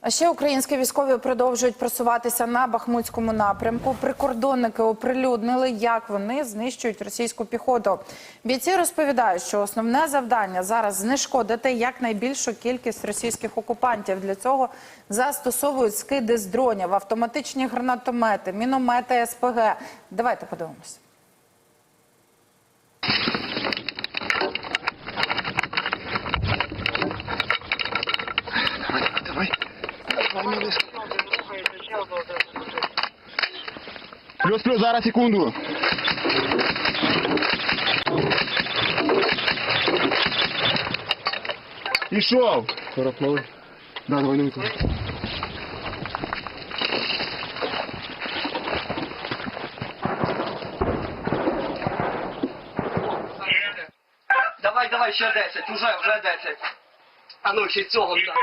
А ще українські військові продовжують просуватися на Бахмутському напрямку. Прикордонники оприлюднили, як вони знищують російську піхоту. Бійці розповідають, що основне завдання зараз знешкодити якнайбільшу кількість російських окупантів. Для цього застосовують скиди з дронів, автоматичні гранатомети, міномети СПГ. Давайте подивимось. Плюс, плюс, зараз, секунду. Пішов. Торопнули. Да, давай, давай, давай. Давай, ще 10, уже, вже 10. А ну, ще цього. да.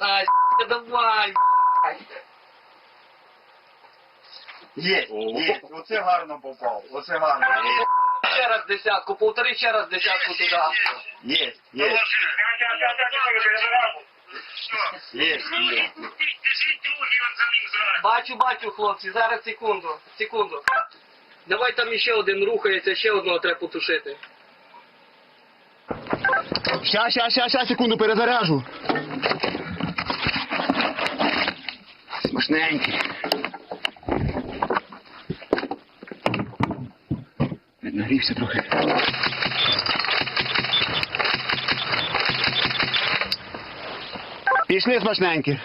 Ай, с**, давай. Є, є. Оце гарно попав. Оце гарно. Ще раз десятку, повтори ще раз десятку туди. Є, є. Є, є. Бачу, бачу, хлопці, зараз секунду, секунду. Давай там іще один рухається, ще одного треба потушити. Ща, ща, ща, ща, секунду, перезаряжу. Смачненький. Нагрівся трохи. Пішли смачненькі.